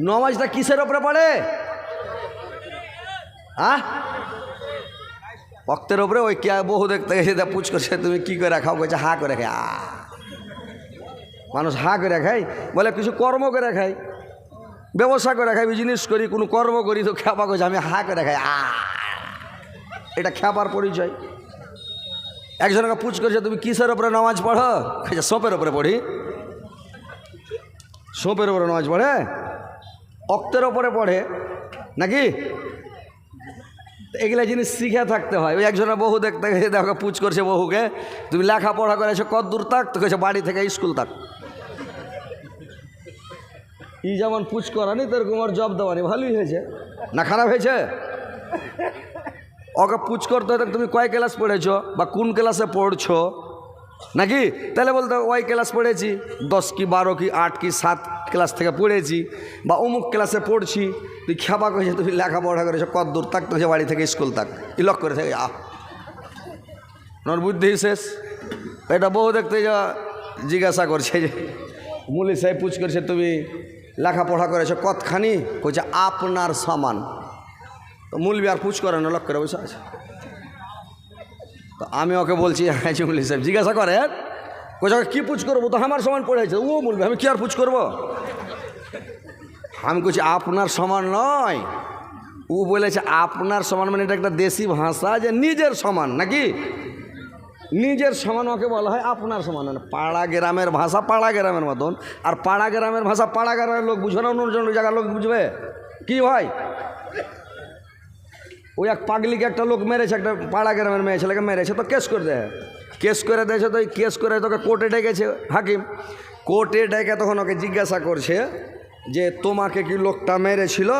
নমাজটা কিসের ওপরে পড়ে? আহ ভক্তের ওপরে? ওই কে বহু দেখতে গেছে, তা পুচ করছে, তুমি কি করে খাও? কইছে হা করে আ। মানুষ হা করে খাই বলে, কিছু কর্ম করে খাই ব্যবসা করে খাই বিজনেস করি, কোনো কর্ম করি, তো খেপা করছে, আমি হা করে খাই। আ। এটা খেপার পরিচয়। একজনকে পুচ করছে, তুমি কিসের ওপরে নামাজ পড়ো? সোপের ওপরে পড়ি। সোপের ওপরে নামাজ পড়ে? অক্তের ওপরে পড়ে, নাকি? এগুলা জিনিস শিখে থাকতে হয়। ওই একজনের বহু দেখতে গেছে দেখো, পুচ করছে বহুকে তুমি লেখাপড়া করেছ কত দূর তাক তো কেছে বাড়ি থেকে স্কুল তাক ই যেমন পুচ করানি তোর কুমার জব দেওয়ানি। ভালোই হয়েছে। না, খারাপ হয়েছে? ওকে পুচ করতে হতো তুমি কয় ক্লাস পড়েছো বা কোন ক্লাসে পড়ছো? নাকি? তাহলে বলতে, ওই ক্লাস পড়েছি, দশ কি বারো কি আট কি সাত ক্লাস থেকে পড়েছি, বা অমুক ক্লাসে পড়ছি, তুই খেপা করেছে তুমি লেখাপড়া করেছ কত দূর তাক তো বাড়ি থেকে স্কুল তাক ই লক করে থাকে আহ নর বুদ্ধি শেষ। এটা বহু দেখতে যা জিজ্ঞাসা করছে যে, মুলি সাহেব পুচ করছে, তুমি লেখাপড়া করেছ কতখানি? কইছে, আপনার সমান। তো মূলবি আর পুচ করে না লক করে বসে আছে। তো আমি ওকে বলছি হ্যাঁ জুমলি সাহেব, জিজ্ঞাসা করে কোথাও কী পুচ করব? তো আমার সমান পড়েছে ও বলবে, আমি কি আর পুচ করব? আমি বলছি আপনার সমান নয়। ও বলেছে, আপনার সমান মানে এটা একটা দেশি ভাষা যে নিজের সমান, নাকি? নিজের সমান ওকে বলা হয় আপনার সমান মানে পাড়া গ্রামের ভাষা, পাড়া গ্রামের মতন। আর পাড়া গ্রামের ভাষা, পাড়া গ্রামের লোক বুঝবে না? অন্য জায়গার লোক বুঝবে? কি ভাই ওই এক পাগলিকে একটা লোক মেরেছে, একটা পাড়া গ্রামের মেয়ে ছেলেকে মেরেছে, তো কেস করে দেয়। কেস করে দিয়েছে তো ওই কেস করে তোকে কোর্টে ডেকেছে। হাকিম, কোর্টে ডেকে তখন ওকে জিজ্ঞাসা করছে যে, তোমাকে কি লোকটা মেরেছিল?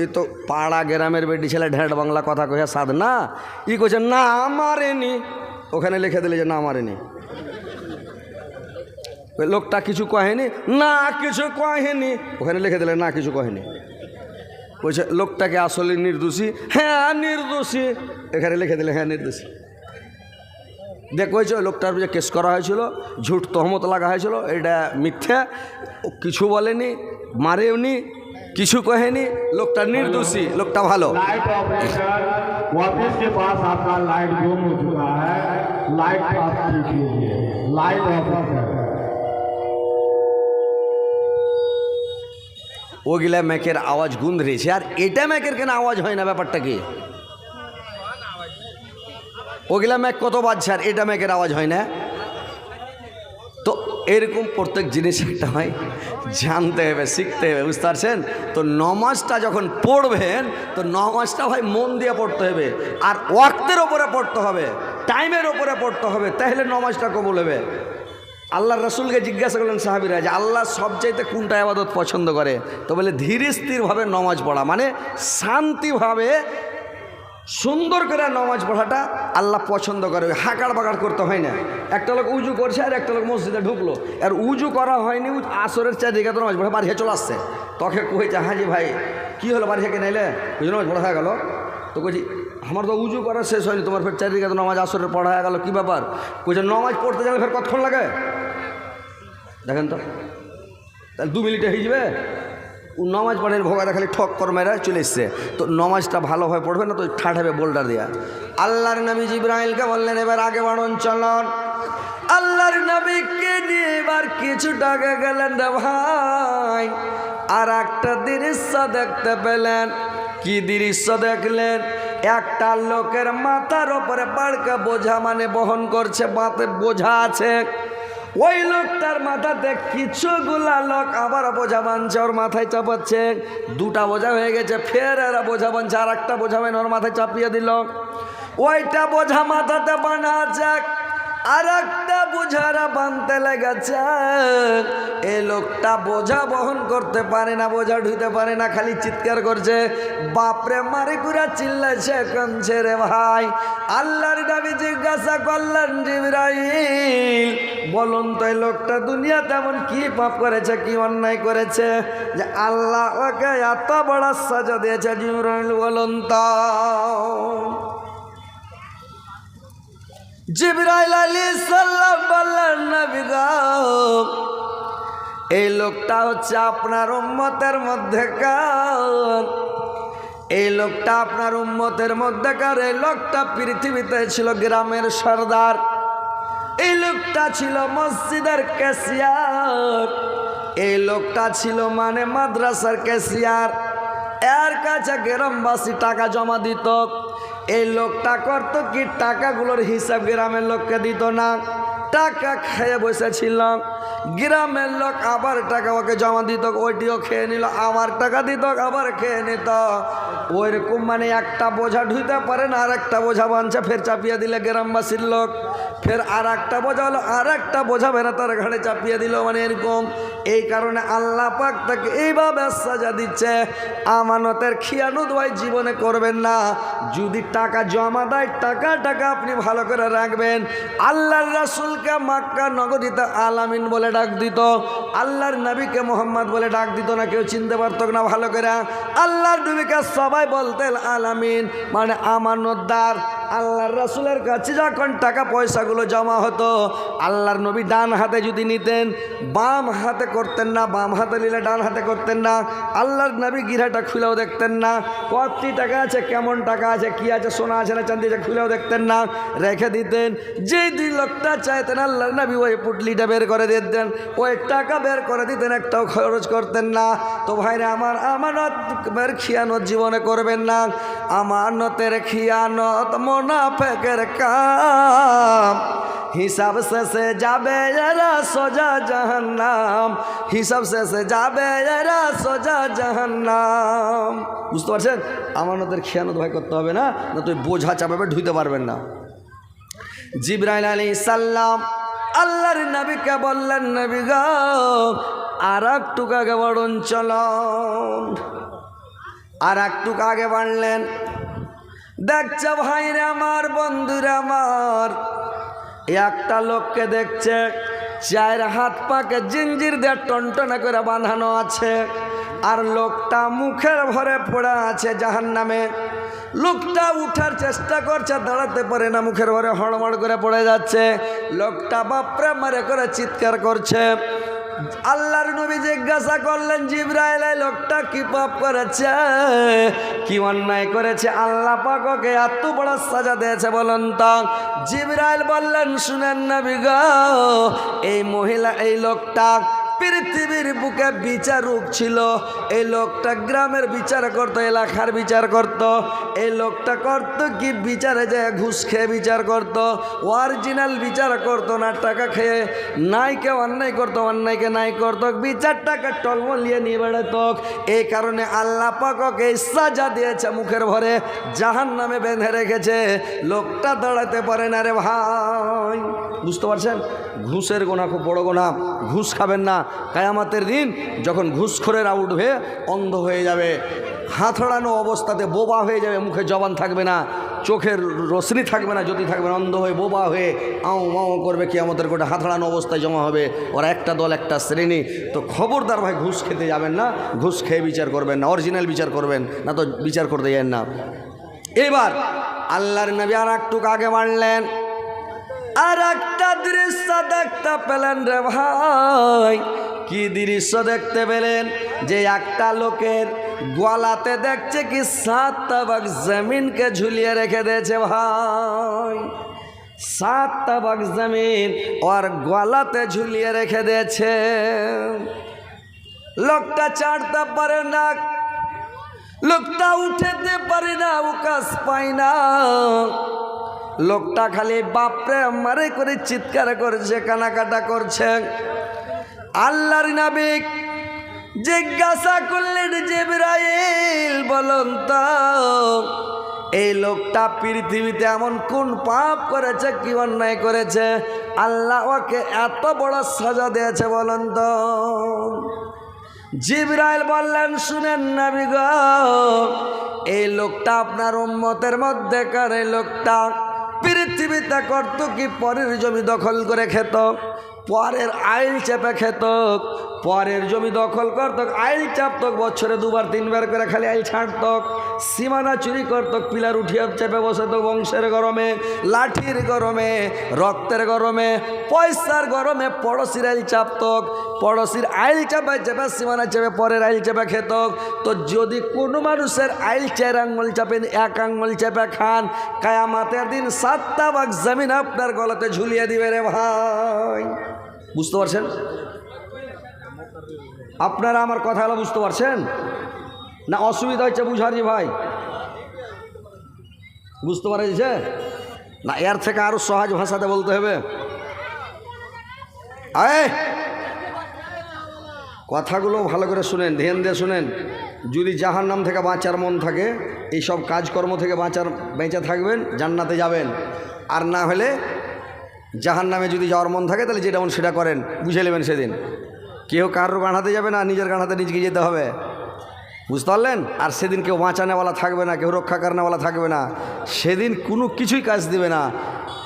এই তো পাড়া গ্রামের বেটি ছেলে ঢেঁট বাংলা কথা কহে সাদ না, ই কইছে, না, মারেনি। ওখানে লিখে দিলে যে, না, মারেনি। লোকটা কিছু কহেনি, না, কিছু কহেনি। ওখানে লিখে দিলে, না, কিছু কহেনি। বলছে, লোকটাকে আসলে নির্দোষী? হ্যাঁ নির্দোষী। এখানে লিখে দিলে হ্যাঁ নির্দোষী। দেখ হয়েছে ওই লোকটার যে কেস করা হয়েছিল, ঝুট তহমত লাগা হয়েছিল, এটা মিথ্যা। কিছু বলেনি, মারেওনি, কিছু কহেনি, লোকটা নির্দোষী, লোকটা ভালো। লাইট ওগুলা ম্যাকের আওয়াজ গুন্ধ রয়েছে আর এটা ম্যাকের কেন আওয়াজ হয় না? ব্যাপারটা কি? ওগুলা ম্যাক কত বাজছে আর এটা ম্যাকের আওয়াজ হয় না? তো এরকম প্রত্যেক জিনিস একটা হয়। জানতে হবে, শিখতে হবে, বুঝতে পারছেন? তো নমাজটা যখন পড়বেন, তো নমাজটা ভাই মন দিয়ে পড়তে হবে। আর ওয়াক্তের ওপরে পড়তে হবে, টাইমের ওপরে পড়তে হবে, তাহলে নমাজটা কবুল হবে। আল্লাহ রসুলকে জিজ্ঞাসা করলেন সাহাবিরা যে আল্লাহ সবচাইতে কোনটা আবাদত পছন্দ করে? তো বলে ধীরে স্থিরভাবে নমাজ পড়া মানে শান্তিভাবে সুন্দর করে নামাজ পড়াটা আল্লাহ পছন্দ করে। হাঁকাড় বাগাড় করতে হয় না। একটা লোক উজু করছে আর একটা লোক মসজিদে ঢুকলো। আর উজু করা হয়নি আসরের চারিদিকে তো নমাজ পড়ে বাড়ি চলে আসছে। তোকে কইছে, হাজি ভাই, কী হলো বাড়ি থেকে নাইলে বুঝলো নামাজ পড়া হয়ে গেল। তো কইছি আমার তো উজু করা শেষ হয়নি, তোমার ফের চারিদিকে তো নামাজ আসরের পড়া হয়ে গেল, কী ব্যাপার? কইছে নামাজ পড়তে গেলে ফের কতক্ষণ লাগে? দেখেন তো। তাহলে দু মিনিটে হয়ে যাবে? নমাজ পড়েন ভোগাটা খালি ঠক কর মেরা চলে এসছে। তো নমাজটা ভালোভাবে পড়বে না, তো ঠাঠাবে বোল্ডার দেয়া। আল্লাহর নবী জিব্রাইলকে বললেন, এবার আগে বাড়ন, চলন। আল্লাহর নবীকে নিয়ে এবার কিছু টাকা গেলেন রে ভাই। আর একটা দৃশ্য দেখতে পেলেন। কি দৃশ্য দেখলেন? একটা লোকের মাথার ওপরে পাড়কা বোঝা মানে বহন করছে, বাতে বোঝা আছে। ওই লোকটার মাথাতে কিছুগুলা লোক আবার বোঝা বানছে ওর মাথায় চাপাচ্ছে। দুটা বোঝা হয়ে গেছে, ফের এরা বোঝা বানছে আর একটা বোঝা মানে ওর মাথায় চাপিয়ে দিল। ওইটা বোঝা মাথাতে বানা আছে আর একটা বোঝারা বানতে লেগেছে। এই লোকটা বোঝা বহন করতে পারে না, বোঝা ঢুইতে পারে না, খালি চিৎকার করছে। বাপরে, মারে পুরা চিল্লাছে কানছে রে ভাই। আল্লাহর নবী জিজ্ঞাসা করলেন জিবরাইল, বলুন তো এই লোকটা দুনিয়া তেমন কি পাপ করেছে, কি অন্যায় করেছে? যে আল্লাহ ওকে এত বড় সাজা দিয়েছে জিবরাইল, বলুন তো। জিবরাইল আলী সাল্লাম বললেন এই লোকটা হচ্ছে আপনার উম্মতের মধ্যে কার এই লোকটা আপনার উম্মতের মধ্যেকার। এই লোকটা পৃথিবীতে ছিল গ্রামের সর্দার। এই লোকটা ছিল মসজিদের ক্যাশিয়ার। এই লোকটা ছিল মানে মাদ্রাসার ক্যাশিয়ার। এর কাছে গ্রামবাসী টাকা জমা দিত। এই লোকটা করত কি? টাকাগুলোর হিসাব গ্রামের লোককে দিত না। টাকা খেয়ে বসেছিল গ্রামের লোক আবার টাকা ওকে জমা দিত, ওইটিও খেয়ে নিল, আবার টাকা দিত, আবার খেয়ে নিত। ওইরকম মানে একটা বোঝা ঢুইতে পারে না আর একটা বোঝা বাঞ্চা ফের চাপিয়ে দিলে গ্রামবাসীর লোক। ফের আর একটা বোঝা হলো আর একটা বোঝা বেড়া তার ঘাড়ে চাপিয়ে দিল মানে এরকম। এই কারণে আল্লাহ পাক তাকে এইভাবে সাজা দিচ্ছে। আমানতের খিয়ানুদ ভাই জীবনে করবেন না। যদি টাকা জমা দেয়, টাকা টাকা আপনি ভালো করে রাখবেন। আল্লাহর রাসুলকে মাক্কা নগরীতে আলামিন বলে ডাক দিত। আল্লাহর নবীকে মোহাম্মদ বলে ডাক দিত না, কেউ চিনতে পারত না ভালো করে। আল্লাহর নবীকে সবাই বলতেন আলামিন। মানে আমানতদার আল্লাহর রাসুলের কাছে যখন টাকা, পয়সাগুলো জমা হতো, আল্লাহর নবী ডান হাতে যদি নিতেন, বাম হাতে করতেন না, বাম হাতে নিলে ডান হাতে করতেন না। আল্লাহর নবী গিরাটা খুলেও দেখতেন না। কতটি টাকা আছে, কেমন টাকা আছে, কি আছে সোনা আছে না চান্দি আছে খুলেও দেখতেন না, রেখে দিতেন। যেই দুই লোকটা চাইতেন আল্লাহ নবী, ওই পুটলিটা বের করে দিতেন। ওই টাকা বের করে দিতেন, একটাও খরচ করতেন না। তো ভাইরা, আমার আমানত বের খিয়ানত জীবনে করবেন না। আমানতের খিয়ানত মোনাফেকের কাম। হিসাব শেষে যাবে এরা সোজা জাহান্নাম। হিসাব শেষে যাবে এরা সোজা জাহান্নাম। বুঝতে পারছেন? আমার আমানতের খেয়ানত ভাই করতে হবে না না তুই বোঝা চাপাবে, ঢুইতে পারবেন না। জিব্রাইল আলী সাল্লাম আল্লাহর নবীকে বললেন, নবী গো আর একটু আগে বড়ুন, চলন। আর একটু আগে বাড়লেন। দেখছে ভাইরে আমার, বন্ধুরা আমার একটা লোককে দেখছে, চায়ের হাত পাকে জিঞ্জির দিয়ে টনটনা করে বাঁধানো আছে, আর লোকটা মুখের ভরে পড়ে আছে জাহান নামে লোকটা উঠার চেষ্টা করছে, দাঁড়াতে পারে না, মুখের ভরে হড়মড় করে পড়ে যাচ্ছে। লোকটা বাপরে মারে করে চিৎকার করছে। আল্লাহর নবী জিজ্ঞাসা করলেন, জিব্রাইল লোকটা কি পাপ করেছে? কি অন্যায় করেছে? আল্লাহ পাককে এত বড় সাজা দিয়েছে, বলুন তো। জিব্রাইল বললেন, শুনেন নবী গো, এই মহিলা, এই লোকটা পৃথিবীর বুকে বিচারক ছিল। এই লোকটা গ্রামের বিচার করত, এলাকার বিচার করত। এই লোকটা করত কি? বিচারে যে ঘুষ খেয়ে বিচার করত। অরিজিনাল বিচার করত না, টাকা খেয়ে নাইকে অন্যায় করতো, অন্যায়কে নাই করত। বিচারটাকে টলমলিয়ে নিয়ে বেড়াত। এই কারণে আল্লাহ পাককে সাজা দিয়েছে মুখের ভরে জাহান নামে বেঁধে রেখেছে। লোকটা দাঁড়াতে পারে না রে ভাই। বুঝতে পারছেন? ঘুষের গোনা খুব বড় গোনা। ঘুষ খাবেন না কায়ামাতের দিন যখন ঘুষখোরেরা উঠবে, অন্ধ হয়ে যাবে। হাতড়ানো অবস্থাতে বোবা হয়ে যাবে, মুখে জবান থাকবে না, চোখের রশ্মি থাকবে না জ্যোতি থাকবে না, অন্ধ হয়ে বোবা হয়ে আও মাও করবে কি আমাদের গোটা হাতড়ানো অবস্থায় জমা হবে। ওরা একটা দল, একটা শ্রেণি। তো খবরদার ভাই ঘুষ খেতে যাবেন না, ঘুষ খেয়ে বিচার করবেন না, অরিজিনাল বিচার করবেন না, তো বিচার করতে যান না। এবার আল্লাহর নবী আর একটু আগে বাড়লেন আর একটা দৃশ্য দেখতে পেলেন রে ভাই। কি দৃশ্য দেখতে পেলেন? যে একটা লোকের গলাতে দেখছে কি সাত তাবাক জমিনকে ঝুলিয়ে রেখে দিয়েছে ভাই। সাত তাবাক জমিন ওর গলাতে ঝুলিয়ে রেখে দিয়েছে। লোকটা চাড়তে পারে না, লোকটা উঠেতে পারে না, উকাশ পায় না। লোকটা খালি বাপরে মারে করে চিৎকার করছে, কানাকাটা করছে। আল্লাহর নাবিক জিজ্ঞাসা করলেন, জিব্রাইল, বলুন তো, এই লোকটা পৃথিবীতে এমন কোন পাপ করেছে, কি অন্যায় করেছে? আল্লাহ ওকে এত বড় সাজা দিয়েছে, বলুন তো। জিব্রাইল বললেন, শুনেন নবী গো, এই লোকটা আপনার উম্মতের মধ্যে কার এই লোকটা পৃথিবীতে করত কি পরের জমি দখল করে খেত পরের আইল চেপে খেত পরের জমি দখল করতক আইল চাপতক বছরে দুবার, তিনবার করে খালি আইল ছাড়তক সীমানা চুরি করতক পিলার উঠিয়ে চেপে বসে বংশের গরমে, লাঠির গরমে, রক্তের গরমে, পয়সার গরমে পড়শির আইল চাপতক পড়শির আইল চাপে চেপে, সীমানা চেপে, পরের আইল চেপে খেতক তো যদি কোনো মানুষের আইল চার আঙ্গুল চাপেন, এক আঙ্গুল চেপে খান, কায়ামাতের দিন সাতটা বাঘ জমিন আপনার গলাতে ঝুলিয়ে দিবে রে ভাই। বুঝতে পারছেন? আপনারা আমার কথাগুলো বুঝতে পারছেন? না, অসুবিধা হচ্ছে বুঝার বুঝারি ভাই। বুঝতে পারছে না, এর থেকে আরও সহজ ভাষাতে বলতে হবে। আয়! কথাগুলো ভালো করে শুনেন, ধ্যান দিয়ে শুনেন। যদি জাহার নাম থেকে বাঁচার মন থাকে, এইসব কাজকর্ম থেকে বাঁচার, বেঁচে থাকবেন, জান্নাতে যাবেন। আর না হলে জাহার নামে যদি যাওয়ার মন থাকে, তাহলে যেটা মন সেটা করেন, বুঝে নেবেন সেদিন। কেউ কারোর গাঁড়াতে যাবে না নিজের গাঁড়াতে নিজকে যেতে হবে বুঝতে পারলেন আর সেদিন কেউ বাঁচানেওয়ালা থাকবে না কেউ রক্ষা কারণেওয়ালা থাকবে না সেদিন কোনো কিছুই কাজ দিবে না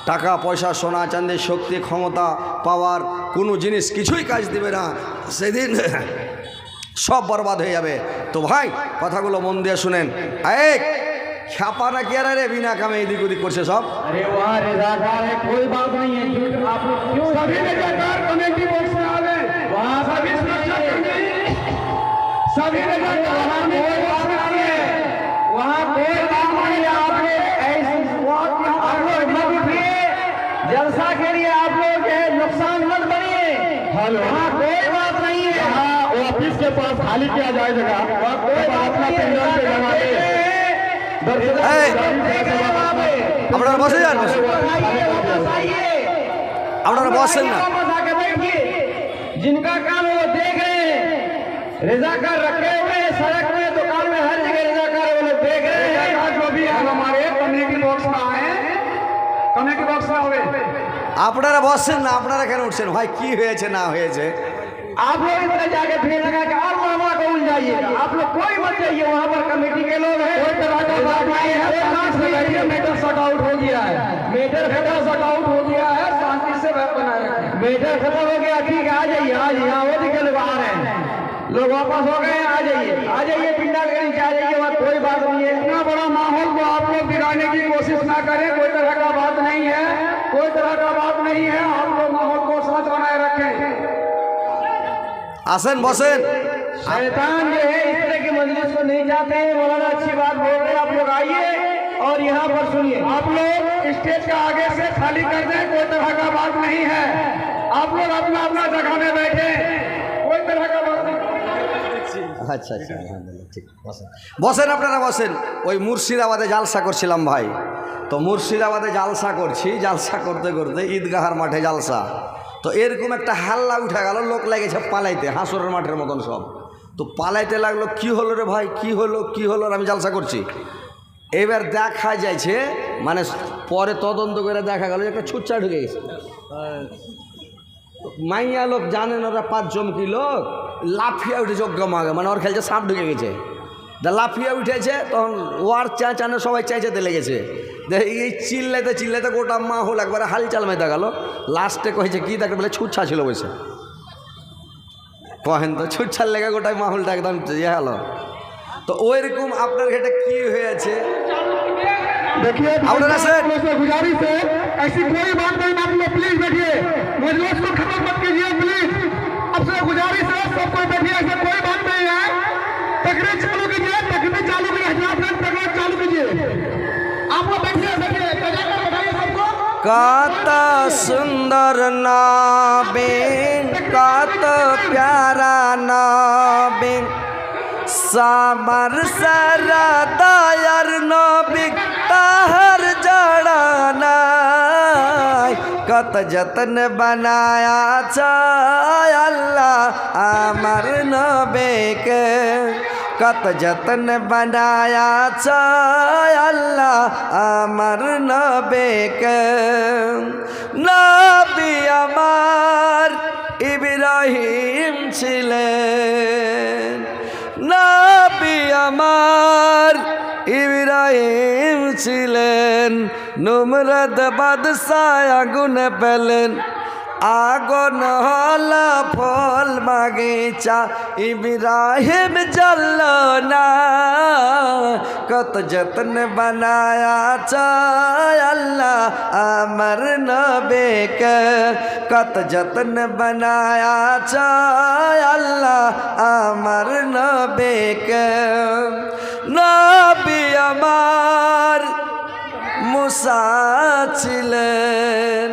টাকা পয়সা সোনা চাঁদি শক্তি ক্ষমতা পাওয়ার কোনো জিনিস কিছুই কাজ দিবে না সেদিন সব বরবাদ হয়ে যাবে তো ভাই কথাগুলো মন দিয়ে শুনেন এক খ্যাপা না কি আর রে বিনা কামে এদিক ওদিক করছে সব अरे वाह रजाकार है कोई बात नहीं है झूठ आप लोग क्यों सभी रजाकार कमेटी सभी रजाकार कमेटी बॉक्स में आ गए वहाँ कोई बात नहीं है आप लोग ऐसे वक्त में आप लोग मत उठिए जलसा के लिए आप लोग जो है नुकसान मत बनिए हेलो वहाँ कोई बात नहीं है हाँ ऑफिस के पास खाली किया जाए जगह वहाँ कोई बात नहीं है এই, আপনারা বসে যান বসে। আপনারা বসেন না रजाकार रखे हुए हैं सड़क में दुकान में हर जगह रजाकार वो लोग देख रहे हैं जो भी हम हमारे कम्युनिटी बॉक्स में आए कम्युनिटी बॉक्स में हुए আপনারা বসেন না আপনারা কেন উঠছেন ভাই কি হয়েছে না হয়েছে आप लोग इधर जाके भीड़ लगा के और मामा को उल जाइएगा आप लोग कोई मत जाइए वहाँ पर कमेटी के लोग हैं कोई तरह का बात नहीं है शांति से बैठिए मेटर शट आउट हो गया है मेटर खत्म शट आउट हो गया है शांति से बात बनाए रखें मेटर खत्म हो गया ठीक है आ जाइए आ जाइए हाँ वो दिखे लोग आ रहे हैं लोग वापस हो गए आ जाइए। आ जाइए पिंडा के नीचे आ जाइए वहाँ कोई बात नहीं है। इतना बड़ा माहौल को आप लोग बिगाड़ने की कोशिश ना करें कोई तरह का बात नहीं है कोई तरह का बात नहीं है आप लोग माहौल को साथ बनाए रखें। आसन बसन शैतान जो है इस तरह के मंजिल को नहीं चाहते हैं। मौलाना अच्छी बात बोल रहे आप लोग आइए और यहाँ पर सुनिए। आप लोग स्टेज का आगे से खाली कर दें कोई तरह का बात नहीं है। आप लोग अपना अपना जगह में बैठे। कोई तरह का बात আচ্ছা আচ্ছা আলহামদুলিল্লাহ, ঠিক, বসেন। বসেন আপনারা, বসেন। ওই মুর্শিদাবাদে জালসা করছিলাম ভাই। তো মুর্শিদাবাদে জালসা করছি, জালসা করতে করতে ঈদগাহার মাঠে জালসা। তো এরকম একটা হাল্লা উঠে গেল, লোক লেগেছে পালাইতে, হাঁসরের মাঠের মতন সব। তো পালাইতে লাগল, কি হলো রে ভাই? কি হলো কি হলো? আমি জালসা করছি। এবার দেখা যাইছে মানে পরে তদন্ত করে দেখা গেল একটা ছুচ্চা ঢুকে গেছে। মাইয়া লোক জানেন ওরা পাঁচ জমকি লোক। লাফিয়া উঠেছে অজ্ঞমাগে মানে ওর খেলছে সাপ ঢুকে গেছে। দা লাফিয়া উঠেছে তখন ওয়ার চেঁচানো সবাই চেঁচাতে লেগেছে। এই চিল্লাইতে চিল্লাইতে গোটা মা হল একবারে হালচাল মেতে দেখাল লাস্টে কয়েছে কি দেখ? বলে ছুটছা ছিল বসে কহেন তো ছুটছার লেগে গোটাই মাহুলটা একদম ইয়ে হলো। তো ওইরকম আপনার ঘেটে কি হয়েছে? আপনারা স্যার ऐसी कोई बात नहीं मान लो प्लीज़ बैठिए। मजलूस को खबर मत कीजिए प्लीज़ आपसे गुजारिश है, सब कोई बैठिए, ऐसा कोई बात नहीं है। तकरीर चालू कीजिए, तकरीर चालू कीजिए हज़ार फ्रेंड तकरीर चालू कीजिए। आपको बैठिए बैठिए कात सुंदर नाबिन, कात प्यारा नाबिन, सामर सरा दायर नाबिक, ताहर जड़ाना কত যতন বানায়া আমার নবেকে। কত যতন বানায়া চায় আল্লাহ আমার নবেকে। নবী আমার ইব্রাহিম ছিলেন। নবী আমার ইব্রাহিম ছিলেন। নুমরদ বাদশাহ আগুনে পেলেন আগুন হল ফল বাগিচা ইব্রাহিম জল না কত যত্ন বানায়া চায় আল্লাহ আমার নবেক কত যত্ন বানায়া চায় আল্লাহ আমার নবেক নবী আমার মুসা ছিলেন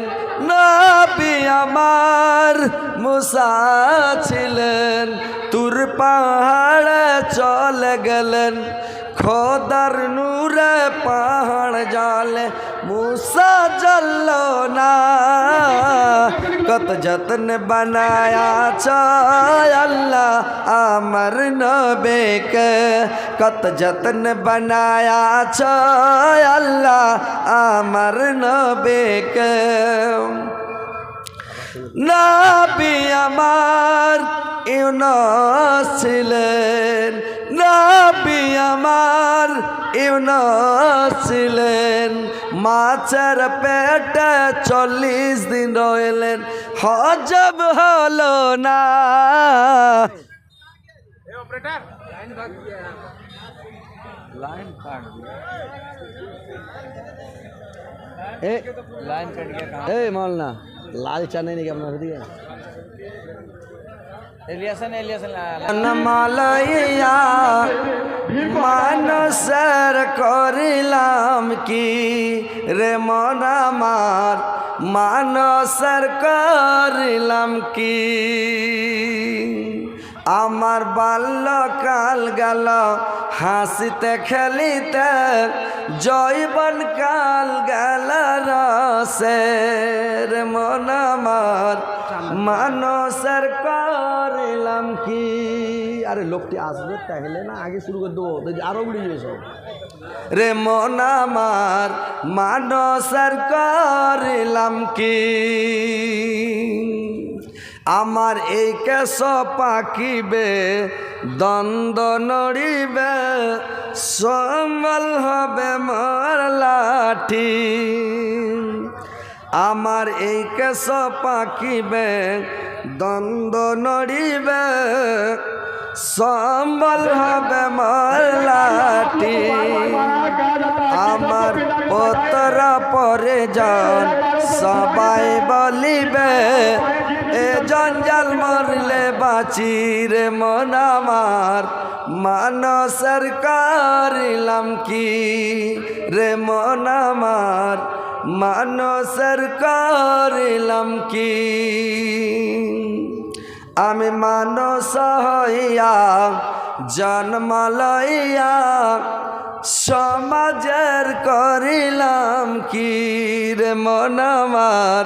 নবী আমার মুসা ছিলেন তুর পাহাড়ে চলে গেলেন। খোদার নূরে পাহাড় জালে মুসা জল না কত যত্ন বানায়া আল্লাহ আমার নবেক কত যত্ন বানায়া আল্লাহ আমার নবেক নবী আমার ইউনাস ছিলেন নবী আমার ইউনাস ছিলেন মাছের পেটে চল্লিশ দিন রইলেন হজব হলো না ए लाइन कट गया ए मौलाना लाल चने नहीं क्या बना दिया এলিয়াসন এলিয়াসন মালাইয়া করিলাম কি রে মন আমার? মানসের করিলাম কি? আমার বাল্যকাল গেল, হাসিতে খেলিতে জৈবন কাল গেল, রসের মন আমার মানুষের করিলাম কি? আরে লোকটি আসবে তাহলে না, আগে শুরু করে দেবো আরও উড়ে যাবে সব রে মন আমার মানুষের করিলাম কি? আমার এই কেশ পাকিবে, দ্বন্দ্ব নড়িবে সম্বল হবে মর লাঠি। আমার এই কেশ পাকিবে, দ্বন্দ্ব নড়িবে সম্বল হবে মর লাঠি। আমার পতর পরে যান, সবাই বলিবে এ জঞ্জাল মরলে বাঁচি রে মন আমার। মানসের কারিলাম কি রে মন আমার? মানসের কারিলাম কি? আমি মানস হইয়া, জন্ম লইয়া, সমাজের করিলাম কি রে মন আমার?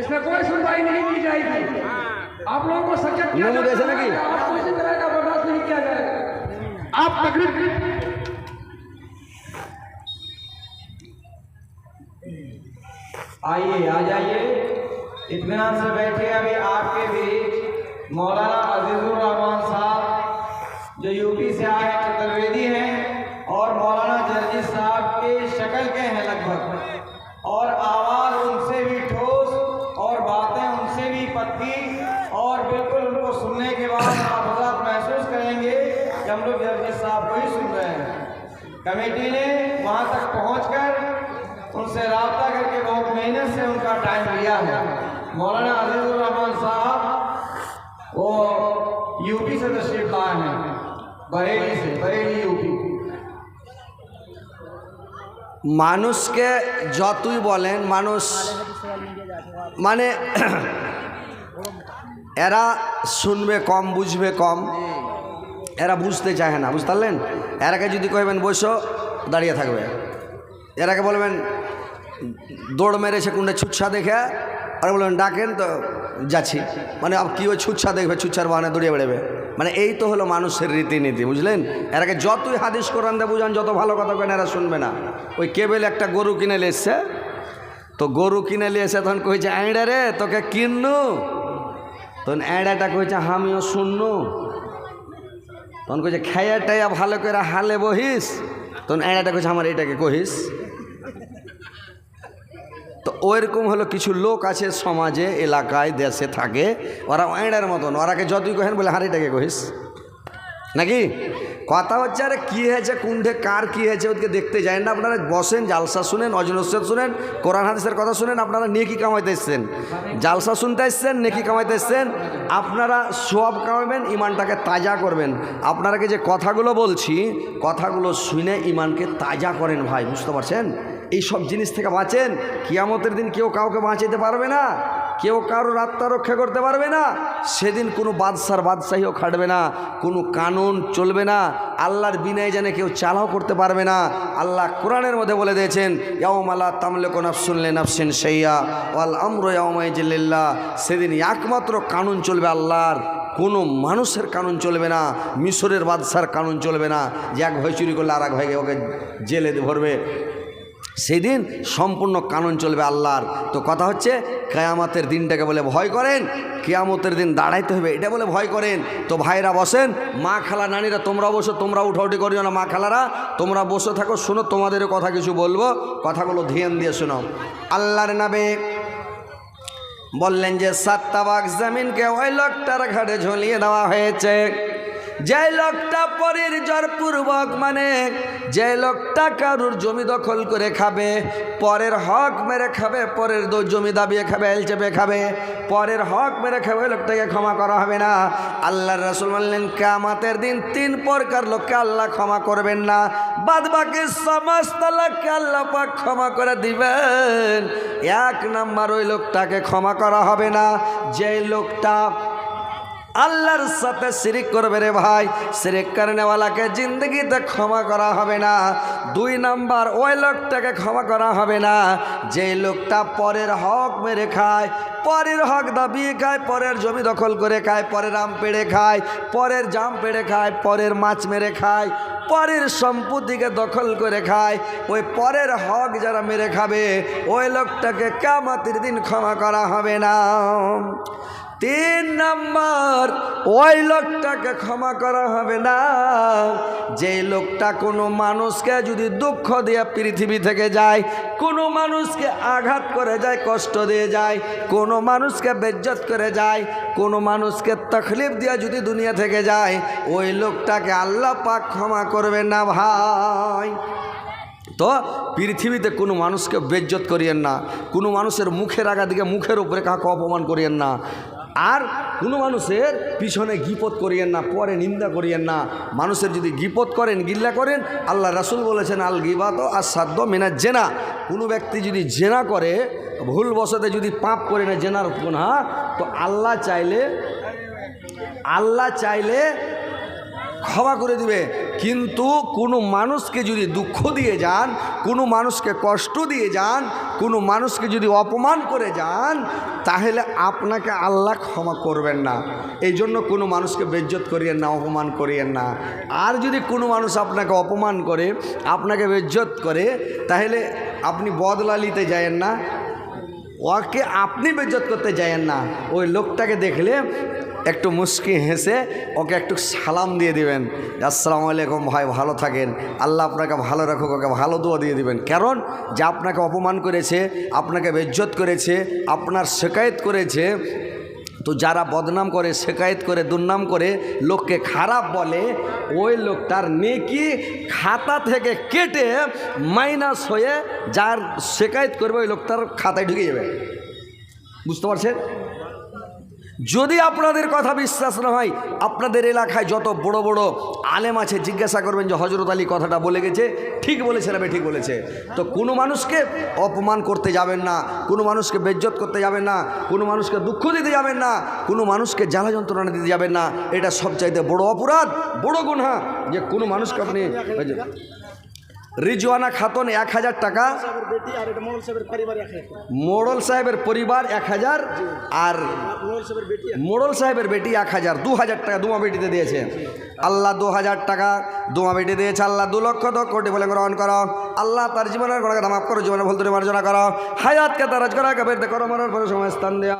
इसमें कोई सुनवाई नहीं दी जाएगी। आप लोगों को सचेत किया ऐसे है आपको इसी तरह का बर्दाश्त नहीं किया जाएगा आप तकलीफ़ आइए आ जाइए। इतमान से बैठे अभी आपके बीच। मौलाना टाइम लिया है मौलाना अजीजुर रहमान साहब वो यूपी से तशरीफ लाए हैं बरेली से बरेली यूपी মানুষকে যতই বলেন মানুষ মানে এরা শুনবে কম বুঝবে কম এরা বুঝতে চায় না বুঝতে পারলেন এরাকে যদি কইবেন বসো দাঁড়িয়ে থাকবে এরাকে বলবেন দৌড় মেরেছে কোনটা ছুটছা দেখে, আর বললেন, ডাকেন তো, যাচ্ছি। মানে কি ওই ছুচ্ছা দেখবে ছুচ্ছার বাহানে দৌড়িয়ে বেড়াবে? মানে এই তো হলো মানুষের রীতিনীতি, বুঝলেন? এর আগে যতই হাদিস কোরআন দিয়ে বুঝান, যত ভালো কথা কেন এরা শুনবে না। ওই কেবেল একটা গরু কিনে এসছে। তো গরু কিনে এসে তখন কইছে, আইডা রে, তোকে কিননু? তখন অ্যাডাটা কইছে আমিও শুননু। তখন কইছে খাইয়া টাইয়া ভালো করে হালে বহিস। তখন অ্যাডাটা কইছে, আমার এটাকে কহিস। তো ওইরকম হলো কিছু লোক আছে সমাজে, এলাকায়, দেশে থাকে, ওরা অ্যাডার মতন। ওরাকে যতই কহেন বলে হাঁড়িটাকে কহিস। নাকি? কথা হচ্ছে, আরে কী হয়েছে কুণ্ঠে কার কী হয়েছে ওদেরকে দেখতে যায় না। আপনারা বসেন, জালসা শুনেন অজনসেদ শুনেন, কোরআন হাদিসের কথা শুনেন, আপনারা নেকি কামাইতে এসছেন। জালসা শুনতে এসছেন, নেকি কামাইতে এসছেন, আপনারা সব কামাবেন ইমানটাকে তাজা করবেন। আপনারাকে যে কথাগুলো বলছি, কথাগুলো শুনে ইমানকে তাজা করেন ভাই, বুঝতে পারছেন? এই সব জিনিস থেকে বাঁচেন। কিয়ামতের দিন কেউ কাউকে বাঁচাইতে পারবে না, কেউ কারোর রাত্তা রক্ষা করতে পারবে না, সেদিন কোনো বাদশার বাদশাহীও খাটবে না, কোনো কানুন চলবে না, আল্লাহর বিনয় জানে কেউ চালাও করতে পারবে না। আল্লাহ কোরআনের মধ্যে বলে দিয়েছেন ইয়ামালা তামলেক নাফসুল্লে নাফসিন সেইয়া ওয়াল আমর ইয়ামাইজিল্লাহ সেদিন একমাত্র কানুন চলবে আল্লাহর, কোনো মানুষের কানুন চলবে না, মিশরের বাদশার কানুন চলবে না, যে এক ভাই চুরি করলে আর এক ভাইকে ওকে জেলে ভরবে। সেদিন সম্পূর্ণ কানুন চলবে আল্লাহর। তো কথা হচ্ছে, কেয়ামতের দিনটাকে বলে ভয় করেন, কেয়ামতের দিন দাঁড়াইতে হবে, এটা বলে ভয় করেন। তো ভাইরা বসেন, মা খালা নানিরা, তোমরা বসো, তোমরা উঠাউটি করিও না মা খালারা। তোমরা বসে থাকো, শোনো, তোমাদেরও কথা কিছু বলব। কথাগুলো ধ্যান দিয়ে শোনো। আল্লাহর নামে বললেন যে, সাতটা বাঘ জামিনকে ওই লোকটার ঘাটে ঝুলিয়ে দেওয়া হয়েছে। যে লোকটা পরের জোরপূর্বক মানে যে লোকটা কারুর জমি দখল করে খাবে, পরের হক মেরে খাবে, পরের জমি দাবিয়ে খাবে, এল চেপে খাবে, পরের হক মেরে খাবে লোকটাকে ক্ষমা করা হবে না। আল্লাহর রাসুল বললেন কামাতের দিন তিন প্রকার লোককে আল্লাহ ক্ষমা করবেন না। বাদ বাকি সমস্ত লোককে আল্লাহ পাক ক্ষমা করে দিবেন। এক নাম্বার ওই লোকটাকে ক্ষমা করা হবে না। যে লোকটা আল্লাহর সাথে শিরিক করবে রে ভাই। শিরিক কারণেওয়ালাকে জিন্দগিতে ক্ষমা করা হবে না। দুই নাম্বার, ওই লোকটাকে ক্ষমা করা হবে না। যে লোকটা পরের হক মেরে খায়, পরের হক দাবিয়ে খায়, পরের জমি দখল করে খায়, পরের আম পেড়ে খায়, পরের জাম পেড়ে খায়, পরের মাছ মেরে খায়, পরের সম্পত্তিকে দখল করে খায়, ওই পরের হক যারা মেরে খাবে, ওই লোকটাকে কামাতির দিন ক্ষমা করা হবে না। তিন নম্বর, ওই লোকটাকে ক্ষমা করা হবে না। যে লোকটা কোনো মানুষকে যদি দুঃখ দিয়ে পৃথিবী থেকে যায়, কোনো মানুষকে আঘাত করে যায়, কষ্ট দিয়ে যায়, কোনো মানুষকে বেজ্জত করে যায়, কোনো মানুষকে তকলিফ দিয়ে যদি দুনিয়া থেকে যায়, ওই লোকটাকে আল্লাহ পাক ক্ষমা করবে না ভাই। তো পৃথিবীতে কোনো মানুষকে বেজ্জত করিয়েন না, কোনো মানুষের মুখের আগা দিকে মুখের উপরে কাউকে অপমান করিয়েন না। আর কোনো মানুষের পিছনে গিপত করিয়েন না, পরে নিন্দা করিয়েন না। মানুষের যদি গিপত করেন, গিল্লা করেন, আল্লাহ রাসুল বলেছেন, আল গিবাত আর সাধ্য মেনা জেনা। কোনো ব্যক্তি যদি জেনা করে ভুল বসতে যদি পাপ করে না জেনার গুণা তো আল্লাহ চাইলে আল্লাহ চাইলে ক্ষমা করে দিবে। কিন্তু কোনো মানুষকে যদি দুঃখ দিয়ে যান, কোনো মানুষকে কষ্ট দিয়ে যান, কোনো মানুষকে যদি অপমান করে যান, তাহলে আপনাকে আল্লাহ ক্ষমা করবেন না। এই জন্য কোনো মানুষকে বেজ্জত করিয়েন না, অপমান করিয়েন না। আর যদি কোনো মানুষ আপনাকে অপমান করে, আপনাকে বেজ্জত করে, তাহলে আপনি বদলা নিতে যায়েন না। ওকে আপনি বেজ্জত করতে যায়েন না। ওই লোকটাকে দেখলে একটু মুস্কি হেসে ওকে একটু সালাম দিয়ে দিবেন। আসসালামু আলাইকুম ভাই, ভালো থাকেন। আল্লাহ আপনাকে ভালো রাখুক, ওকে ভালো দোয়া দিয়ে দিবেন। কারণ যে আপনাকে অপমান করেছে, আপনাকে বেজ্জত করেছে, আপনার শেকায়ত করেছে, তো যারা বদনাম করে, শেকায়ত করে, দুর্নাম করে, লোককে খারাপ বলে, ওই লোকটার নেকি খাতা থেকে কেটে মাইনাস হয়ে যার শেকায়ত করবে, ওই লোকটার খাতায় ঢুকে যাবে। বুঝতে পারছেন? যদি আপনাদের কথা বিশ্বাস না হয়, আপনাদের এলাকায় যত বড় বড় আলেম আছে, জিজ্ঞাসা করবেন যে হজরত আলী কথাটা বলে গেছে, ঠিক বলেছে না ঠিক বলেছে? তো কোনো মানুষকে অপমান করতে যাবেন না, কোনো মানুষকে বেজ্জত করতে যাবেন না, কোনো মানুষকে দুঃখ দিতে যাবেন না, কোনো মানুষকে জ্বালা যন্ত্রণা দিতে যাবেন না। এটা সবচাইতে বড় অপরাধ, বড় গুণা যে কোনো মানুষকে আপনি রিজওয়ানা খাতুন এক হাজার টাকা। মোড়ল সাহেবের পরিবার এক হাজার আর মোড়ল সাহেবের বেটি এক হাজার। দু হাজার টাকা দুমা বেটিতে দিয়েছে। আল্লাহ দু হাজার টাকা দুমা বেটি দিয়েছে। আল্লাহ দু লক্ষ দু কোটি বলে গ্রহণ করো। আল্লাহ তার জীবনের গোড়াকে মাফ করো জীবনে ভুল ত্রুটি মার্জনা করো। হায়াতকে তারাজ করা কবিরতে করো মরার পরে সময় স্থান দেওয়া